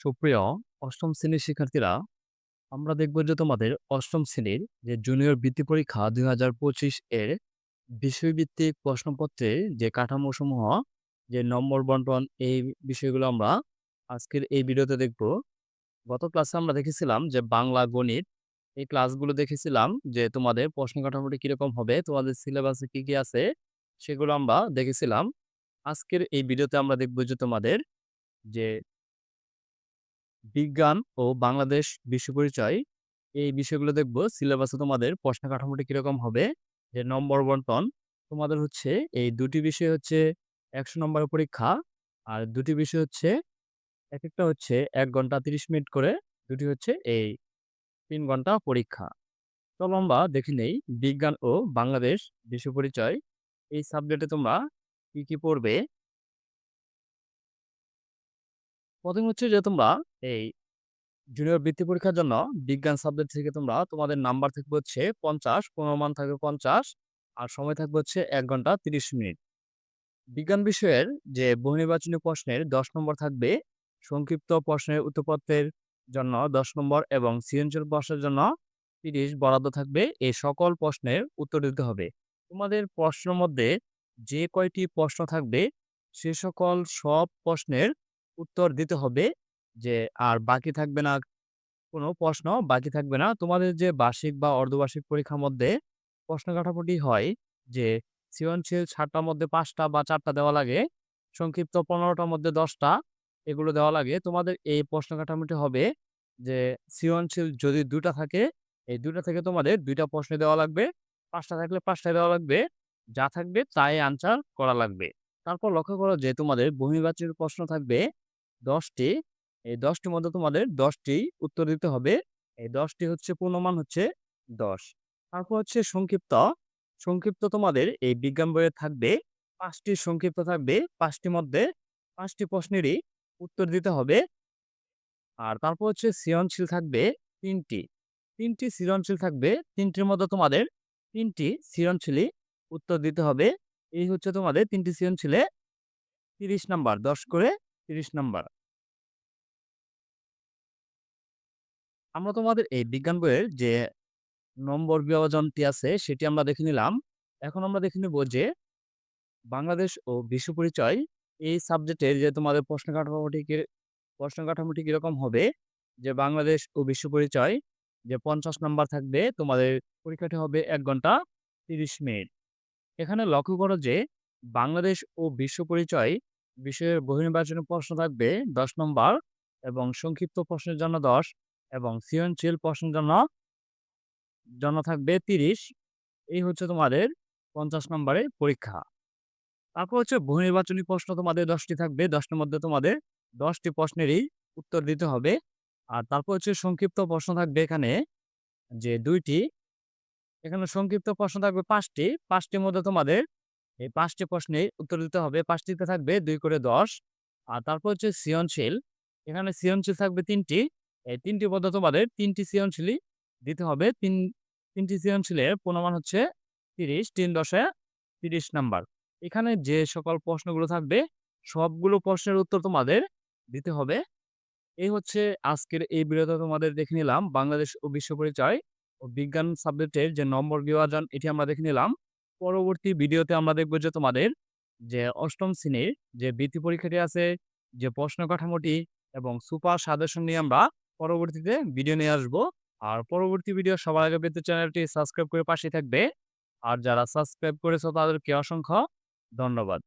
সুপ্রিয় অষ্টম শ্রেণির শিক্ষার্থীরা, আমরা দেখব যে তোমাদের অষ্টম শ্রেণির যে জুনিয়র বৃত্তি পরীক্ষা ২০২৫ এর বিষয়ভিত্তিক প্রশ্নপত্রের যে কাঠামোসমূহ, যে নম্বর বন্টন এই বিষয়গুলো আমরা আজকের এই ভিডিওতে দেখব। গত ক্লাসে আমরা দেখেছিলাম যে বাংলা, গণিত এই ক্লাসগুলো দেখেছিলাম যে তোমাদের প্রশ্ন কাঠামোটি কীরকম হবে, তোমাদের সিলেবাসে কি, কি আছে সেগুলো আমরা দেখেছিলাম। আজকের এই ভিডিওতে আমরা দেখব যে তোমাদের যে বিজ্ঞান ও বাংলাদেশ বিশ্ব পরিচয় এই বিষয়গুলো দেখব। সিলেবাসে তোমাদের প্রশ্ন কাঠামোটি কীরকম হবে, যে নম্বর বন্টন তোমাদের হচ্ছে এই দুটি বিষয় হচ্ছে ১০০ নম্বরের পরীক্ষা। আর দুটি বিষয় হচ্ছে এক একটা হচ্ছে এক ঘণ্টা ৩০ মিনিট করে, দুটি হচ্ছে এই তিন ঘণ্টা পরীক্ষা। চলো আমরা দেখে নেই বিজ্ঞান ও বাংলাদেশ বিশ্ব পরিচয় এই সাবজেক্টে তোমরা কি, কি পড়বে? প্রথম হচ্ছে যে তোমরা এই জুনিয়র বৃত্তি পরীক্ষার জন্য বিজ্ঞান সাবজেক্ট থেকে তোমরা তোমাদের নাম্বার থাকবে হচ্ছে ৫০, মান থাকবে ৫০ আর সময় থাকবে হচ্ছে এক ঘণ্টা ৩০ মিনিট। বিজ্ঞান বিষয়ের যে বহুনির্বাচনী প্রশ্নের ১০ নম্বর থাকবে, সংক্ষিপ্ত প্রশ্নের উত্তরপত্রের জন্য ১০ নম্বর এবং সৃজনশীল প্রশ্নের জন্য ৩০ বরাদ্দ থাকবে। এই সকল প্রশ্নের উত্তর দিতে হবে। তোমাদের প্রশ্নের মধ্যে যে কয়টি প্রশ্ন থাকবে সে সকল সব প্রশ্নের উত্তর দিতে হবে। যে আর বাকি থাকবে না কোনো প্রশ্ন বাকি থাকবে না। তোমাদের যে বার্ষিক বা অর্ধবার্ষিক পরীক্ষার মধ্যে প্রশ্ন কাঠামোটি হয় যে সৃজনশীল ৬০ টার মধ্যে পাঁচটা বা চারটা দেওয়া লাগে, সংক্ষিপ্ত পনেরোটার মধ্যে দশটা এগুলো দেওয়া লাগে। তোমাদের এই প্রশ্ন কাঠামোটি হবে যে সৃজনশীল যদি দুটা থাকে, এই দুটা থেকে তোমাদের দুইটা প্রশ্ন দেওয়া লাগবে। পাঁচটা থাকলে ৫ টাই দেওয়া লাগবে। যা থাকবে তাই আনসার করা লাগবে। তারপর লক্ষ্য করো যে তোমাদের বহুনির্বাচনী প্রশ্ন থাকবে ১০ টি। এই দশটির মধ্যে তোমাদের দশটি উত্তর দিতে হবে। এই দশটি হচ্ছে পূর্ণমান হচ্ছে ১০। তারপর হচ্ছে সংক্ষিপ্ত। সংক্ষিপ্ত তোমাদের এই বিজ্ঞান বইয়ে থাকবে পাঁচটি সংক্ষিপ্ত থাকবে। পাঁচটির মধ্যে পাঁচটি প্রশ্নেরই উত্তর দিতে হবে। আর তারপর হচ্ছে সৃজনশীল থাকবে তিনটি তিনটি সৃজনশীল থাকবে। তিনটির মধ্যে তোমাদের ৩ টি সৃজনশীলই উত্তর দিতে হবে। এই হচ্ছে তোমাদের ৩ টি সৃজনশীলে ৩০ নাম্বার, ১০ করে ৩০ নাম্বার। আমরা তোমাদের এই বিজ্ঞান বইয়ের যে নম্বর বিভাজনটি আছে সেটি আমরা দেখে নিলাম। এখন আমরা দেখে নেব যে বাংলাদেশ ও বিশ্ব পরিচয় এই সাবজেক্টের যে তোমাদের প্রশ্ন কাঠামোটি প্রশ্ন কাঠামোটি কীরকম হবে, যে বাংলাদেশ ও বিশ্ব পরিচয় যে ৫০ নাম্বার থাকবে তোমাদের পরীক্ষাটি হবে এক ঘণ্টা ৩০ মিনিট। এখানে লক্ষ্য করো যে বাংলাদেশ ও বিশ্ব পরিচয় বিষয়ের বহুনির্বাচনী প্রশ্ন থাকবে ১০ নম্বর এবং সংক্ষিপ্ত প্রশ্নের জন্য ১০ এবং সৃজনশীল প্রশ্নের জন্য জন্য থাকবে ৩০। এই হচ্ছে তোমাদের ৫০ নম্বরের পরীক্ষা। তারপর হচ্ছে বহুনির্বাচনী প্রশ্ন তোমাদের দশটি থাকবে। দশটির মধ্যে তোমাদের দশটি প্রশ্নেরই উত্তর দিতে হবে। আর তারপর হচ্ছে সংক্ষিপ্ত প্রশ্ন থাকবে এখানে যে দুইটি এখানে সংক্ষিপ্ত প্রশ্ন থাকবে পাঁচটি পাঁচটির মধ্যে তোমাদের এই ৫ টি প্রশ্নের উত্তর দিতে হবে। পাঁচটিতে থাকবে দুই করে ১০। আর তারপর হচ্ছে সৃজনশীল। এখানে সৃজনশীল থাকবে ৩ টি। এই ৩ টির মধ্যে তোমাদের ৩ টি সৃজনশীলই দিতে হবে। ৩ ৩ টি সৃজনশীলের পূর্ণমান হচ্ছে ৩০, ৩ দশে ৩০ নাম্বার। এখানে যে সকল প্রশ্নগুলো থাকবে সবগুলো প্রশ্নের উত্তর তোমাদের দিতে হবে। এই হচ্ছে আজকের এই ভিডিওতে তোমাদের দেখে নিলাম বাংলাদেশ ও বিশ্ব পরিচয় ও বিজ্ঞান সাবজেক্টের যে নম্বর বিভাজন এটি আমরা দেখে নিলাম। পরবর্তী ভিডিওতে আমরা দেখব যে তোমাদের যে অষ্টম শ্রেণির যে বৃত্তি পরীক্ষাটি আছে, যে প্রশ্ন কাঠামোটি এবং সুপার সাজেশন নিয়ে আমরা পরবর্তীতে ভিডিও নিয়ে আসব আর পরবর্তী ভিডিও সবার আগে পেতে চ্যানেলটি সাবস্ক্রাইব করে পাশে থাকবে। আর যারা সাবস্ক্রাইব করেছ তাদেরকে অসংখ্য ধন্যবাদ।